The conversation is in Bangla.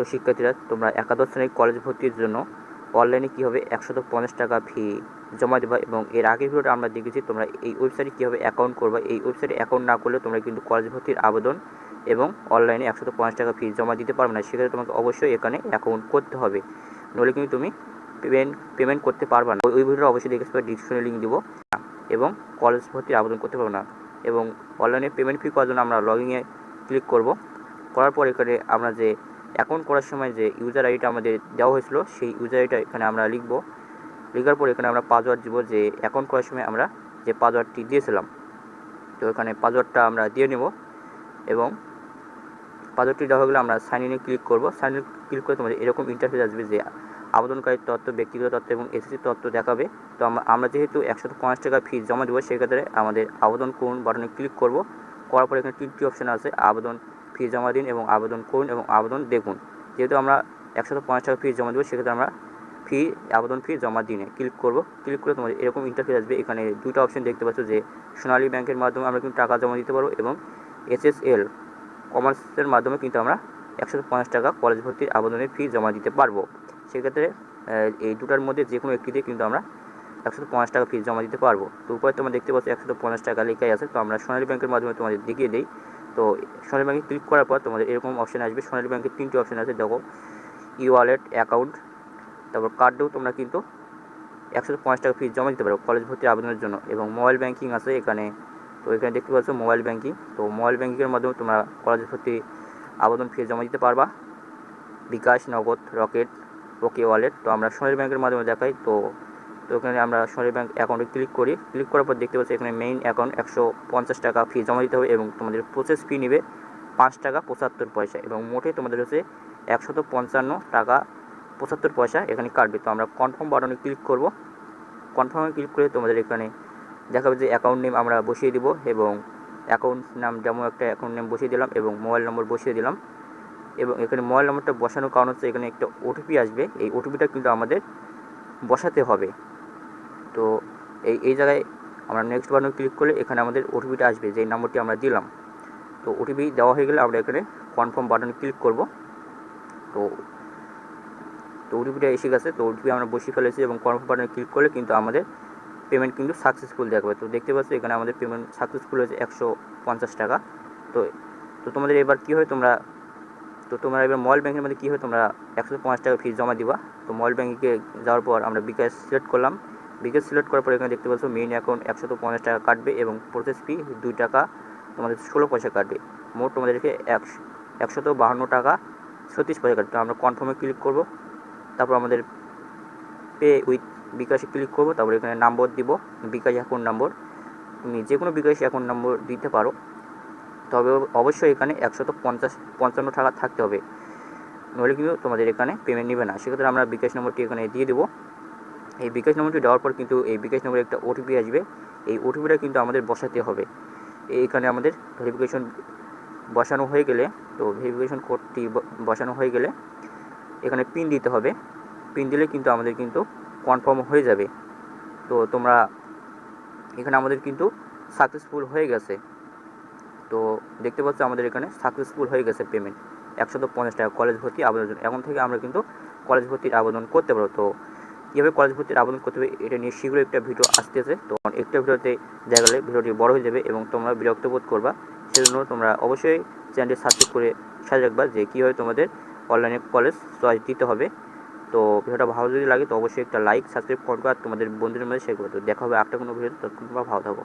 তো শিক্ষার্থীরা, তোমরা একাদশ শ্রেণির কলেজ ভর্তির জন্য অনলাইনে কীভাবে একশত পঞ্চাশ টাকা ফি জমা দেবা এবং এর আগের ভিডিওটা আমরা দেখেছি, তোমরা এই ওয়েবসাইটে কীভাবে অ্যাকাউন্ট করবা। এই ওয়েবসাইটে অ্যাকাউন্ট না করলে তোমরা কিন্তু কলেজ ভর্তির আবেদন এবং অনলাইনে একশত পঞ্চাশ টাকা ফি জমা দিতে পারবে না। সেক্ষেত্রে তোমাকে অবশ্যই এখানে অ্যাকাউন্ট করতে হবে। নইলে কিন্তু তুমি পেমেন্ট পেমেন্ট করতে পারবে না। ওই- ভিডিওটা অবশ্যই দেখে ডিসক্রিপশনে লিঙ্ক দিব। এবং কলেজ ভর্তির আবেদন করতে পারবে না। এবং অনলাইনে পেমেন্ট ফি করার জন্য আমরা লগইনে ক্লিক করব। করার পর এখানে আমরা যে অ্যাকাউন্ট করার সময় যে ইউজার আইডিটা আমাদের দেওয়া হয়েছিল, সেই ইউজার আইডিটা এখানে আমরা লিখব। লেখার পর এখানে আমরা পাসওয়ার্ড দিব যে অ্যাকাউন্ট করার সময় আমরা যে পাসওয়ার্ডটি দিয়েছিলাম, তো এখানে পাসওয়ার্ডটা আমরা দিয়ে নেব এবং পাসওয়ার্ডটি দেওয়া হয়ে গেলে আমরা সাইন ইনে ক্লিক করব। সাইন ইন ক্লিক করে তোমাদের এরকম ইন্টারফেস আসবে যে আবেদনকারীর তথ্য, ব্যক্তিগত তথ্য এবং এসএসসি তথ্য দেখাবে। তো আমরা যেহেতু একশো পঞ্চাশ টাকা ফি জমা দেবো, সেক্ষেত্রে আমাদের আবেদন করুন বাটনে ক্লিক করব। করার পর এখানে তিনটি অপশান আছে, আবেদন ফি জমা দিন এবং আবেদন করুন এবং আবেদন দেখুন। যেহেতু আমরা একশো পঞ্চাশ টাকা ফি জমা দেবো, সেক্ষেত্রে আমরা ফি, আবেদন ফি জমা দিনে ক্লিক করব। ক্লিক করে তোমাদের এরকম ইন্টারফেস আসবে। এখানে দুটো অপশন দেখতে পাচ্ছ যে সোনালী ব্যাংকের মাধ্যমে আমরা কিন্তু টাকা জমা দিতে পারব এবং এসএসএল কমার্সের মাধ্যমে কিন্তু আমরা একশো পঞ্চাশ টাকা কলেজ ভর্তির আবেদনের ফি জমা দিতে পারব। সেক্ষেত্রে এই দুটার মধ্যে যে কোনো একটিতে কিন্তু আমরা একশো পঞ্চাশ টাকা ফি জমা দিতে পারব। তো উপরে তোমরা দেখতে পাচ্ছ একশো পঞ্চাশ টাকা লেখাই আছে। তো আমরা সোনালী ব্যাংকের মাধ্যমে তোমাদের দেখিয়ে দিই। তো সোনালী ব্যাংকে ক্লিক করার পর তোমাদের এরকম অপশান আসবে। সোনালী ব্যাংকের তিনটি অপশন আছে, দেখো ই ওয়ালেট অ্যাকাউন্ট তারপর কার্ডেও তোমরা কিন্তু একশো পাঁচ টাকা ফি জমা দিতে পারো কলেজ ভর্তির আবেদনের জন্য। এবং মোবাইল ব্যাঙ্কিং আছে এখানে। তো এখানে দেখতে পাচ্ছ মোবাইল ব্যাঙ্কিং তো মোবাইল ব্যাঙ্কিংয়ের মাধ্যমে তোমরা কলেজ ভর্তি আবেদন ফি জমা দিতে পারবা। বিকাশ, নগদ, রকেট, ওকে ওয়ালেট তো আমরা সোনালী ব্যাংকের মাধ্যমে দেখাই। তো তো এখানে আমরা সোনালী ব্যাংক অ্যাকাউন্টে ক্লিক করি। ক্লিক করার পর দেখতে পাচ্ছি এখানে মেইন অ্যাকাউন্ট একশো পঞ্চাশ টাকা ফি জমা দিতে হবে এবং তোমাদের প্রসেস ফি নেবে পাঁচ টাকা পঁচাত্তর পয়সা এবং মোটে তোমাদের হচ্ছে একশত পঞ্চান্ন টাকা পঁচাত্তর পয়সা এখানে কাটবে। তো আমরা কনফার্ম বাটনে ক্লিক করব। কনফার্মে ক্লিক করে তোমাদের এখানে দেখাবে যে অ্যাকাউন্ট নেম আমরা বসিয়ে দিব এবং অ্যাকাউন্ট নাম যেমন একটা অ্যাকাউন্ট নেম বসিয়ে দিলাম এবং মোবাইল নম্বর বসিয়ে দিলাম। এবং এখানে মোবাইল নম্বরটা বসানোর কারণ হচ্ছে এখানে একটা ওটিপি আসবে। এই ওটিপিটা কিন্তু আমাদের বসাতে হবে। তো এই এই জায়গায় আমরা নেক্সট বাটনে ক্লিক করলে এখানে আমাদের ওটিপিটা আসবে, যেই নম্বরটি আমরা দিলাম। তো ওটিপি দেওয়া হয়ে গেলে আমরা এখানে কনফার্ম বাটনে ক্লিক করব। তো তো ওটিপিটা এসে গেছে, তো ওটিপি আমরা বসিয়ে ফেলেছি এবং কনফার্ম বাটনে ক্লিক করলে কিন্তু আমাদের পেমেন্ট কিন্তু সাকসেসফুল দেখাবে। তো দেখতে পাচ্ছ এখানে আমাদের পেমেন্ট সাকসেসফুল হয়েছে একশো পঞ্চাশ টাকা। তো তো তোমাদের এবার কী হয় তোমরা, তো তোমরা এবার মোবাইল ব্যাংকের মধ্যে কী হয় তোমরা একশো পাঁচ টাকা ফিস জমা দিবা। তো মোবাইল ব্যাংকে যাওয়ার পর আমরা বিকাশ সিলেক্ট করলাম। বিকাশ সিলেক্ট করার পর এখানে দেখতে পাচ্ছ মেইন অ্যাকাউন্ট একশো পঞ্চাশ টাকা কাটবে এবং প্রসেস ফি দুই টাকা, তোমাদের ষোলো পয়সা কাটবে। মোট তোমাদেরকে একশো একশত বাহান্ন টাকা ছত্রিশ পয়সা কাটবে। তো আমরা কনফার্মে ক্লিক করব, তারপর আমাদের পে উইথ বিকাশে ক্লিক করব, তারপর এখানে নাম্বার দিব, বিকাশ অ্যাকাউন্ট নম্বর তুমি যে কোনো বিকাশ অ্যাকাউন্ট নম্বর দিতে পারো, তবে অবশ্যই এখানে একশত পঞ্চাশ, পঞ্চান্ন টাকা থাকতে হবে। নইলে কিন্তু তোমাদের এখানে পেমেন্ট নেবে না। সেক্ষেত্রে আমরা বিকাশ নম্বরটি এখানে দিয়ে দেবো। এই বিকাশ নম্বরটি দেওয়ার পর কিন্তু এই বিকাশ নম্বরে একটা ওটিপি আসবে। এই ওটিপিটা কিন্তু আমাদের বসাতে হবে। এইখানে আমাদের ভেরিফিকেশন বসানো হয়ে গেলে, তো ভেরিফিকেশন কোডটি বসানো হয়ে গেলে এখানে পিন দিতে হবে। পিন দিলে কিন্তু আমাদের কিন্তু কনফার্ম হয়ে যাবে। তো তোমরা এখানে আমাদের কিন্তু সাকসেসফুল হয়ে গেছে। তো দেখতে পাচ্ছ আমাদের এখানে সাকসেসফুল হয়ে গেছে পেমেন্ট একশত পঞ্চাশ টাকা কলেজ ভর্তি আবেদন। এখন থেকে আমরা কিন্তু কলেজ ভর্তির আবেদন করতে পারব। তো কীভাবে কলেজ ভর্তির আবেদন করতে হবে, এটা নিয়ে শীঘ্রই একটা ভিডিও আসতেছে। তো একটা ভিডিওতে দেখা গেলে ভিডিওটি বড় হয়ে যাবে এবং তোমরা বিরক্ত বোধ করবা। সেজন্য তোমরা অবশ্যই চ্যানেলটি সাবস্ক্রাইব করে সাজে রাখবা যে কীভাবে তোমাদের অনলাইনে কলেজ চয়েস দিতে হবে। তো ভিডিওটা ভালো যদি লাগে তো অবশ্যই একটা লাইক সাবস্ক্রাইব করবা আর তোমাদের বন্ধুদের মধ্যে শেয়ার করবে। তো দেখা হবে একটা কোনো ভিডিও ততক্ষণ তোমরা ভালো থাকো।